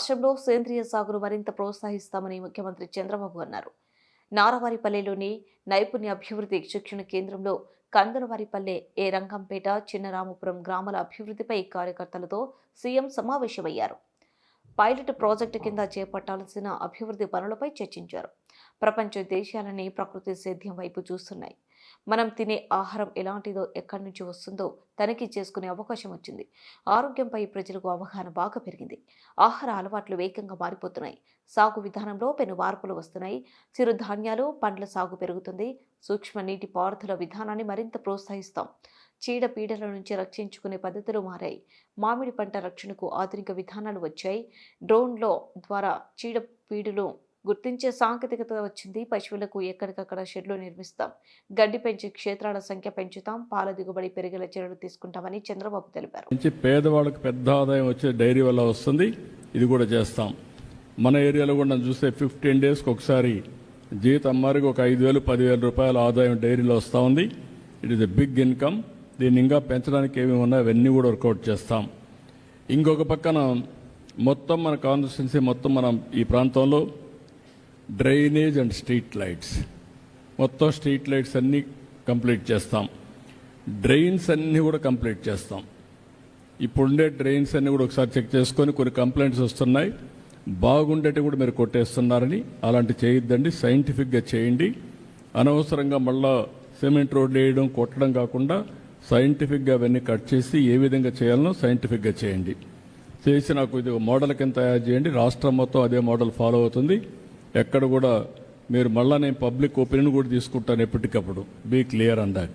రాష్ట్రంలో సేంద్రియ సాగును మరింత ప్రోత్సహిస్తామని ముఖ్యమంత్రి చంద్రబాబు అన్నారు. నారవారిపల్లెలోని నైపుణ్య అభివృద్ధి శిక్షణ కేంద్రంలో కందనవారిపల్లె ఏ రంగంపేట చిన్నరామపురం గ్రామాల అభివృద్ధిపై కార్యకర్తలతో సీఎం సమావేశమయ్యారు. పైలట్ ప్రాజెక్టు కింద చేపట్టాల్సిన అభివృద్ధి పనులపై చర్చించారు. ప్రపంచ దేశాలని ప్రకృతి సేద్యం వైపు చూస్తున్నాయి. మనం తినే ఆహారం ఎలాంటిదో ఎక్కడి నుంచి వస్తుందో తనిఖీ చేసుకునే అవకాశం వచ్చింది. ఆరోగ్యంపై ప్రజలకు అవగాహన బాగా పెరిగింది. ఆహార అలవాట్లు వేగంగా మారిపోతున్నాయి. సాగు విధానంలో పెను మార్పులు వస్తున్నాయి చిరుధాన్యాలు పండ్ల సాగు పెరుగుతుంది. సూక్ష్మ నీటి పారుదల విధానాన్ని మరింత ప్రోత్సహిస్తాం. చీడపీడల నుంచి రక్షించుకునే పద్ధతులు మారాయి. మామిడి పంట రక్షణకు ఆధునిక విధానాలు వచ్చాయి. డ్రోన్లో ద్వారా చీడపీడులు గుర్తించే సాంకేతికత వచ్చింది. పశువులకు ఎక్కడికక్కడ షెడ్లు నిర్మిస్తాం. గడ్డి పెంచే క్షేత్రాల సంఖ్య పెంచుతాం. పాల దిగుబడి పెరిగేలా చర్యలు తీసుకుంటామని చంద్రబాబు తెలిపారు. పేదవాళ్ళకి పెద్ద ఆదాయం వచ్చే డైరీ వల్ల వస్తుంది. ఇది కూడా చేస్తాం. మన ఏరియాలో కూడా చూస్తే ఫిఫ్టీన్ డేస్కి ఒకసారి జీతం అమ్మారికి ఒక ఐదు వేలు పదివేల రూపాయల ఆదాయం డైరీలో వస్తూ ఉంది. It is a big income దీన్ని ఇంకా పెంచడానికి ఏమేమి ఉన్నాయో అవన్నీ కూడా వర్కౌట్ చేస్తాం. ఇంకొక పక్కన మొత్తం మన కాన్స్టిట్యున్సీ మొత్తం మనం ఈ ప్రాంతంలో డ్రైనేజ్ అండ్ స్ట్రీట్ లైట్స్. మొత్తం స్ట్రీట్ లైట్స్ అన్నీ కంప్లీట్ చేస్తాం. డ్రైన్స్ అన్నీ కూడా కంప్లీట్ చేస్తాం. ఇప్పుడుండే డ్రైన్స్ అన్నీ కూడా ఒకసారి చెక్ చేసుకొని కొన్ని కంప్లైంట్స్ వస్తున్నాయి. బాగుండేటి కూడా మీరు కొట్టేస్తున్నారని అలాంటి చేయొద్దండి. సైంటిఫిక్గా చేయండి. అనవసరంగా మళ్ళా సిమెంట్ రోడ్లు వేయడం కొట్టడం కాకుండా సైంటిఫిక్గా అవన్నీ కట్ చేసి ఏ విధంగా చేయాలనో సైంటిఫిక్గా చేయండి. చేసి నాకు ఇది మోడల్ కింద తయారు చేయండి. రాష్ట్రం మొత్తం అదే మోడల్ ఫాలో అవుతుంది. ఎక్కడ కూడా మీరు మళ్ళా నేను పబ్లిక్ ఒపీనియన్ కూడా తీసుకుంటాను ఎప్పటికప్పుడు. బీ క్లియర్ అన్ దాట్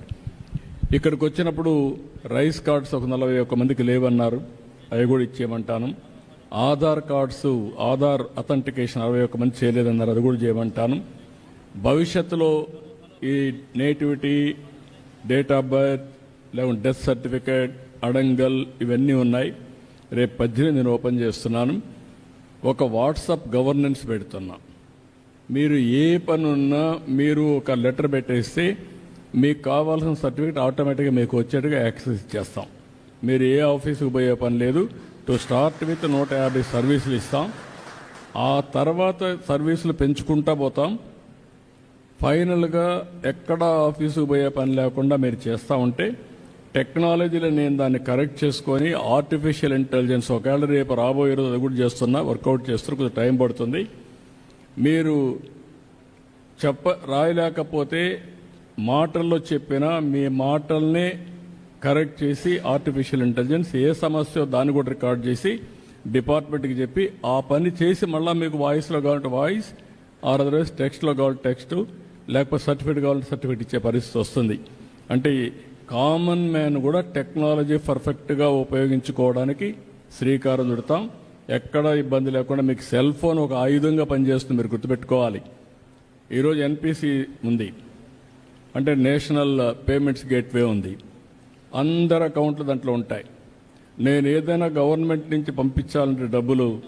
ఇక్కడికి వచ్చినప్పుడు రైస్ కార్డ్స్ ఒక నలభై ఒక్క మందికి లేవన్నారు. అవి కూడా ఇచ్చేయమంటాను. ఆధార్ కార్డ్స్ ఆధార్ అథెంటికేషన్ అరవై ఒక్క మంది చేయలేదన్నారు. అది కూడా చేయమంటాను. భవిష్యత్తులో ఈ నేటివిటీ డేట్ ఆఫ్ బర్త్ లేకుంటే డెత్ సర్టిఫికేట్ అడంగల్ ఇవన్నీ ఉన్నాయి. రేపు పద్దెనిమిది నేను ఓపెన్ చేస్తున్నాను. ఒక వాట్సాప్ గవర్నెన్స్ పెడుతున్నా. మీరు ఏ పని ఉన్నా మీరు ఒక లెటర్ పెట్టేస్తే మీకు కావాల్సిన సర్టిఫికేట్ ఆటోమేటిక్గా మీకు వచ్చేట్టుగా యాక్సెస్ ఇచ్చేస్తాం. మీరు ఏ ఆఫీసుకు పోయే పని లేదు. టు స్టార్ట్ విత్ నూట యాభై సర్వీసులు ఇస్తాం. ఆ తర్వాత సర్వీసులు పెంచుకుంటా పోతాం. ఫైనల్గా ఎక్కడ ఆఫీసుకు పోయే పని లేకుండా మీరు చేస్తూ ఉంటే టెక్నాలజీలో నేను దాన్ని కరెక్ట్ చేసుకొని ఆర్టిఫిషియల్ ఇంటెలిజెన్స్ ఒకవేళ రేపు రాబోయే రోజు అది కూడా చేస్తున్నా వర్కౌట్ చేస్తున్నా కొంచెం టైం పడుతుంది. మీరు చెప్ప రాయలేకపోతే మాటల్లో చెప్పినా మీ మాటల్నే కరెక్ట్ చేసి ఆర్టిఫిషియల్ ఇంటెలిజెన్స్ ఏ సమస్య దాన్ని కూడా రికార్డ్ చేసి డిపార్ట్మెంట్కి చెప్పి ఆ పని చేసి మళ్ళీ మీకు వాయిస్లో కావాలంటే వాయిస్ ఆర్ అదర్వైజ్ టెక్స్ట్లో కావాలి టెక్స్ట్ లేకపోతే సర్టిఫికేట్ కావాలంటే సర్టిఫికేట్ ఇచ్చే పరిస్థితి వస్తుంది. అంటే కామన్ మ్యాన్ కూడా టెక్నాలజీ పర్ఫెక్ట్గా ఉపయోగించుకోవడానికి శ్రీకారం చుడతాం. ఎక్కడ ఇబ్బంది లేకుండా మీకు సెల్ ఫోన్ ఒక ఆయుధంగా పనిచేస్తుంది మీరు గుర్తుపెట్టుకోవాలి. ఈరోజు ఎన్పిసి ఉంది. అంటే నేషనల్ పేమెంట్స్ గేట్వే ఉంది. అందరు అకౌంట్లు దాంట్లో ఉంటాయి. నేను ఏదైనా గవర్నమెంట్ నుంచి పంపించాలంటే డబ్బులు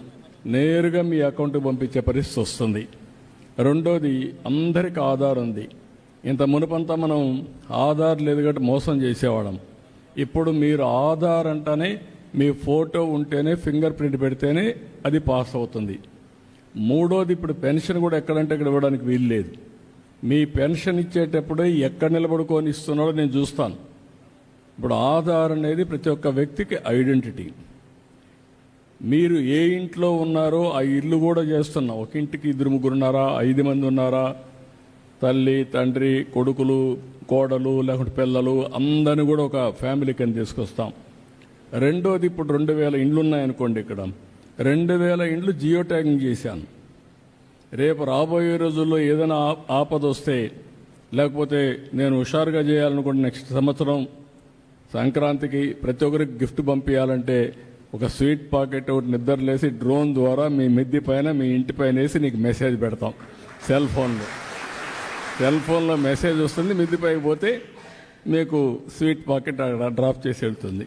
నేరుగా మీ అకౌంట్కి పంపించే పరిస్థితి వస్తుంది. రెండోది అందరికి ఆధార్ ఉంది. ఇంత మునుపంతా మనం ఆధార్ లేదు కాబట్టి మోసం చేసేవాళ్ళం. ఇప్పుడు మీరు ఆధార్ అంటేనే మీ ఫోటో ఉంటేనే ఫింగర్ ప్రింట్ పెడితేనే అది పాస్ అవుతుంది. మూడోది ఇప్పుడు పెన్షన్ కూడా ఎక్కడంటే ఇక్కడ ఇవ్వడానికి వీలు లేదు. మీ పెన్షన్ ఇచ్చేటప్పుడే ఎక్కడ నిలబడుకొని ఇస్తున్నాడో నేను చూస్తాను. ఇప్పుడు ఆధార్ అనేది ప్రతి ఒక్క వ్యక్తికి ఐడెంటిటీ. మీరు ఏ ఇంట్లో ఉన్నారో ఆ ఇల్లు కూడా చేస్తున్నాం. ఒక ఇంటికి ఇద్దరు ముగ్గురు ఉన్నారా? ఐదు మంది ఉన్నారా? తల్లి తండ్రి కొడుకులు కోడలు లేకుంటే పిల్లలు అందరిని కూడా ఒక ఫ్యామిలీ కింద తీసుకొస్తాం. రెండోది ఇప్పుడు రెండు వేల ఇండ్లు ఉన్నాయనుకోండి ఇక్కడ. రెండు వేల ఇండ్లు జియో ట్యాగింగ్ చేశాను. రేపు రాబోయే రోజుల్లో ఏదైనా ఆ- ఆపద వస్తే లేకపోతే నేను హుషారుగా చేయాలనుకుంటే నెక్స్ట్ సంవత్సరం సంక్రాంతికి ప్రతి ఒక్కరికి గిఫ్ట్ పంపించాలంటే ఒక స్వీట్ పాకెట్ ఒకటి నిద్రలేసి డ్రోన్ ద్వారా మీ మిద్ది పైన మీ ఇంటి పైన వేసి నీకు మెసేజ్ పెడతాం. సెల్ ఫోన్లో. సెల్ ఫోన్లో మెసేజ్ వస్తుంది మిద్దిపైకి పోతే మీకు స్వీట్ పాకెట్ అక్కడ డ్రాప్ చేసి వెళ్తుంది.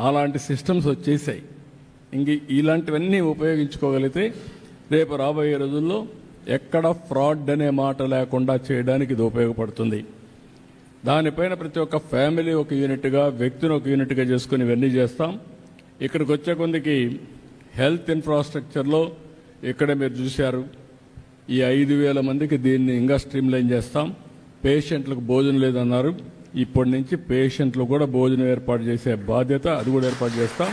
అలాంటి సిస్టమ్స్ వచ్చేసాయి. ఇంక ఇలాంటివన్నీ ఉపయోగించుకోగలిగితే రేపు రాబోయే రోజుల్లో ఎక్కడ ఫ్రాడ్ అనే మాట లేకుండా చేయడానికి ఇది ఉపయోగపడుతుంది. దానిపైన ప్రతి ఒక్క ఫ్యామిలీ ఒక యూనిట్గా వ్యక్తిని ఒక యూనిట్గా చేసుకుని ఇవన్నీ చేస్తాం. ఇక్కడికి వచ్చే కొందికి హెల్త్ ఇన్ఫ్రాస్ట్రక్చర్లో ఇక్కడే మీరు చూశారు. ఈ ఐదు వేల మందికి దీన్ని ఇంకా స్ట్రీమ్లైన్ చేస్తాం. పేషెంట్లకు భోజనం లేదన్నారు. ఇప్పటి నుంచి పేషెంట్లు కూడా భోజనం ఏర్పాటు చేసే బాధ్యత అది కూడా ఏర్పాటు చేస్తాం.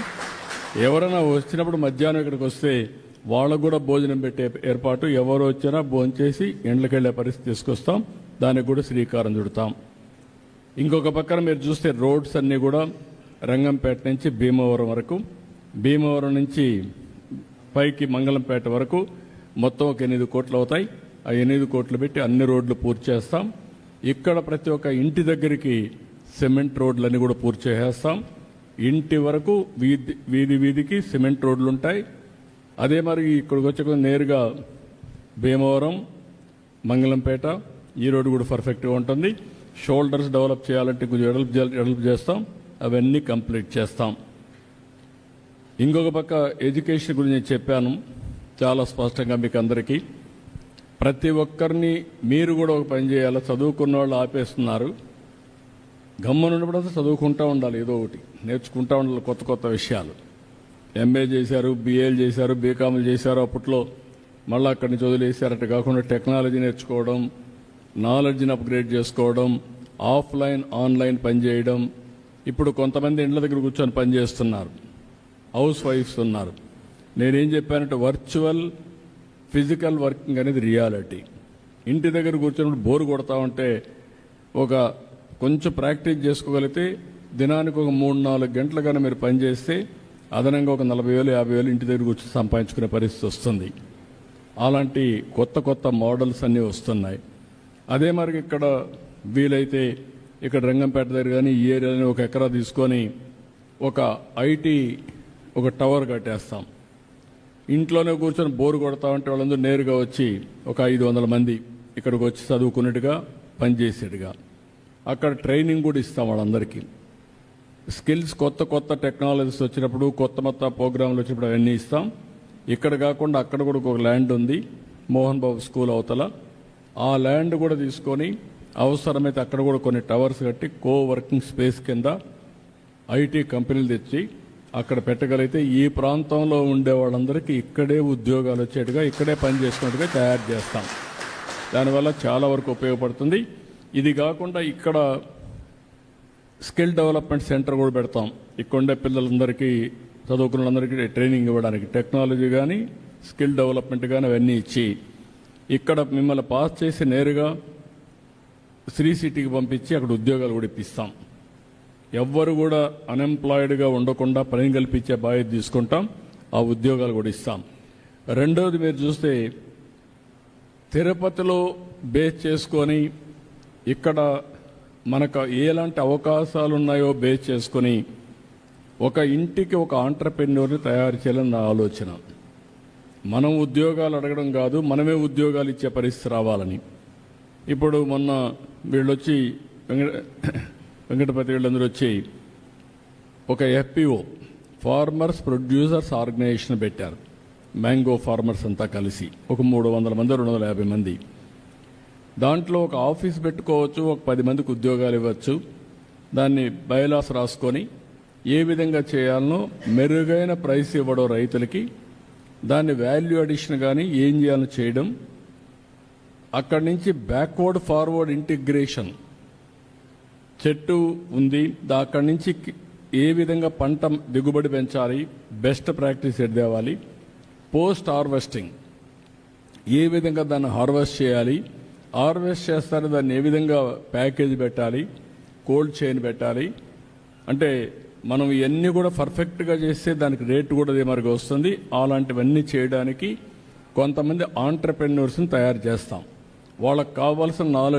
ఎవరైనా వచ్చినప్పుడు మధ్యాహ్నం ఇక్కడికి వస్తే వాళ్ళకు కూడా భోజనం పెట్టే ఏర్పాటు ఎవరు వచ్చినా భోంచేసి చేసి ఇండ్లకి వెళ్ళే పరిస్థితి తీసుకొస్తాం. దానికి కూడా శ్రీకారం చుడతాం. ఇంకొక పక్కన మీరు చూస్తే రోడ్స్ అన్నీ కూడా రంగంపేట నుంచి భీమవరం వరకు భీమవరం నుంచి పైకి మంగళంపేట వరకు మొత్తం ఒక ఎనిమిది కోట్లు అవుతాయి. ఆ ఎనిమిది కోట్లు పెట్టి అన్ని రోడ్లు పూర్తి చేస్తాం. ఇక్కడ ప్రతి ఒక్క ఇంటి దగ్గరికి సిమెంట్ రోడ్లన్నీ కూడా పూర్తి చేసేస్తాం. ఇంటి వరకు వీధి వీధి వీధికి సిమెంట్ రోడ్లు ఉంటాయి అదే మరి ఇక్కడికి వచ్చే నేరుగా భీమవరం మంగళంపేట ఈ రోడ్డు కూడా పర్ఫెక్ట్గా ఉంటుంది. షోల్డర్స్ డెవలప్ చేయాలంటే కొంచెం డెవలప్ డెవలప్ చేస్తాం. అవన్నీ కంప్లీట్ చేస్తాం. ఇంకొక పక్క ఎడ్యుకేషన్ గురించి నేను చెప్పాను. చాలా స్పష్టంగా మీకు అందరికీ. ప్రతి ఒక్కరిని మీరు కూడా ఒక పని చేయాలి. చదువుకున్న వాళ్ళు ఆపేస్తున్నారు. గమ్మునున్నప్పుడు అంతా చదువుకుంటూ ఉండాలి. ఏదో ఒకటి. నేర్చుకుంటూ ఉండాలి కొత్త కొత్త విషయాలు. ఎంఏ చేశారు బిఏలు చేశారు బీకాములు చేశారు. అప్పట్లో మళ్ళీ అక్కడి నుంచి వదిలేశారట కాకుండా టెక్నాలజీ నేర్చుకోవడం నాలెడ్జ్ని అప్గ్రేడ్ చేసుకోవడం ఆఫ్లైన్ ఆన్లైన్ పనిచేయడం ఇప్పుడు కొంతమంది ఇండ్ల దగ్గర కూర్చొని పనిచేస్తున్నారు హౌస్ వైఫ్స్ ఉన్నారు. నేనేం చెప్పానంటే వర్చువల్ ఫిజికల్ వర్కింగ్ అనేది రియాలిటీ. ఇంటి దగ్గర కూర్చున్నప్పుడు బోర్ కొడతా ఉంటే ఒక కొంచెం ప్రాక్టీస్ చేసుకోగలిగితే దినానికి ఒక మూడు నాలుగు గంటలు కానీ మీరు పనిచేస్తే అదనంగా ఒక నలభై వేలు యాభై వేలు ఇంటి దగ్గర కూర్చొని సంపాదించుకునే పరిస్థితి వస్తుంది. అలాంటి కొత్త కొత్త మోడల్స్ అన్నీ వస్తున్నాయి. అదే మరి ఇక్కడ వీలైతే ఇక్కడ రంగంపేట దగ్గర కానీ ఈ ఏరియాని ఒక ఎకరా తీసుకొని ఒక ఐటీ ఒక టవర్ కట్టేస్తాం. ఇంట్లోనే కూర్చొని బోరు కొడతా ఉంటే వాళ్ళందరూ నేరుగా వచ్చి ఒక ఐదు వందల మంది ఇక్కడికి వచ్చి చదువుకున్నట్టుగా పనిచేసేట్టుగా అక్కడ ట్రైనింగ్ కూడా ఇస్తాం వాళ్ళందరికీ. స్కిల్స్ కొత్త కొత్త టెక్నాలజీస్ వచ్చినప్పుడు కొత్త కొత్త ప్రోగ్రాంలు వచ్చినప్పుడు అవన్నీ ఇస్తాం. ఇక్కడ కాకుండా అక్కడ కూడా ఒక ల్యాండ్ ఉంది మోహన్ బాబు స్కూల్ అవతల. ఆ ల్యాండ్ కూడా తీసుకొని అవసరమైతే అక్కడ కూడా కొన్ని టవర్స్ కట్టి కో వర్కింగ్ స్పేస్ కింద ఐటీ కంపెనీలు తెచ్చి అక్కడ పెట్టగలిగితే ఈ ప్రాంతంలో ఉండే వాళ్ళందరికీ ఇక్కడే ఉద్యోగాలు వచ్చేట్టుగా ఇక్కడే పని తయారు చేస్తాం. దానివల్ల చాలా వరకు ఉపయోగపడుతుంది. ఇది కాకుండా ఇక్కడ స్కిల్ డెవలప్మెంట్ సెంటర్ కూడా పెడతాం. ఇక్కడ ఉండే పిల్లలందరికీ చదువుకున్నందరికీ ట్రైనింగ్ ఇవ్వడానికి. టెక్నాలజీ కానీ స్కిల్ డెవలప్మెంట్ కానీ అవన్నీ ఇచ్చి ఇక్కడ మిమ్మల్ని పాస్ చేసి నేరుగా శ్రీ సిటీకి పంపించి అక్కడ ఉద్యోగాలు కూడా ఇప్పిస్తాం. ఎవ్వరు కూడా అన్ఎంప్లాయిడ్గా ఉండకుండా పని కల్పించే బాధ్యత తీసుకుంటాం ఆ ఉద్యోగాలు కూడా ఇస్తాం. రెండవది మీరు చూస్తే తిరుపతిలో బేస్ చేసుకొని ఇక్కడ మనకు ఎలాంటి అవకాశాలు ఉన్నాయో బేస్ చేసుకొని ఒక ఇంటికి ఒక ఆంటర్ప్రెన్యూర్ని తయారు చేయాలని నా ఆలోచన. మనం ఉద్యోగాలు అడగడం కాదు మనమే ఉద్యోగాలు ఇచ్చే పరిస్థితి రావాలని. ఇప్పుడు మొన్న వీళ్ళొచ్చి వెంకట వెంకటపతి వీళ్ళందరూ వచ్చి ఒక ఎఫ్పిఓ ఫార్మర్స్ ప్రొడ్యూసర్స్ ఆర్గనైజేషన్ పెట్టారు. మ్యాంగో ఫార్మర్స్ అంతా కలిసి ఒక మూడు వందల మంది రెండు వందల యాభై మంది. దాంట్లో ఒక ఆఫీస్ పెట్టుకోవచ్చు ఒక పది మందికి ఉద్యోగాలు ఇవ్వచ్చు. దాన్ని బయలాస్ రాసుకొని ఏ విధంగా చేయాలనో మెరుగైన ప్రైస్ ఇవ్వడం రైతులకి దాన్ని వాల్యూ అడిషన్ కానీ ఏం చేయాలని చేయడం అక్కడి నుంచి బ్యాక్వర్డ్ ఫార్వర్డ్ ఇంటిగ్రేషన్ చెట్టు ఉంది. అక్కడి నుంచి ఏ విధంగా పంట దిగుబడి పెంచాలి? Best practice at post harvesting. ఏ విధంగా దాన్ని హార్వెస్ట్ చేయాలి? హార్వెస్ట్ చేస్తారు దాన్ని ఏ విధంగా ప్యాకేజ్ పెట్టాలి? కోల్డ్ చైన్ పెట్టాలి? అంటే మనం ఇవన్నీ కూడా పర్ఫెక్ట్గా చేస్తే దానికి రేటు కూడా మరికి వస్తుంది. అలాంటివన్నీ చేయడానికి కొంతమంది ఆంటర్ప్రెన్యూర్స్ని తయారు చేస్తాం. వాళ్ళకి కావాల్సిన నాలెడ్జ్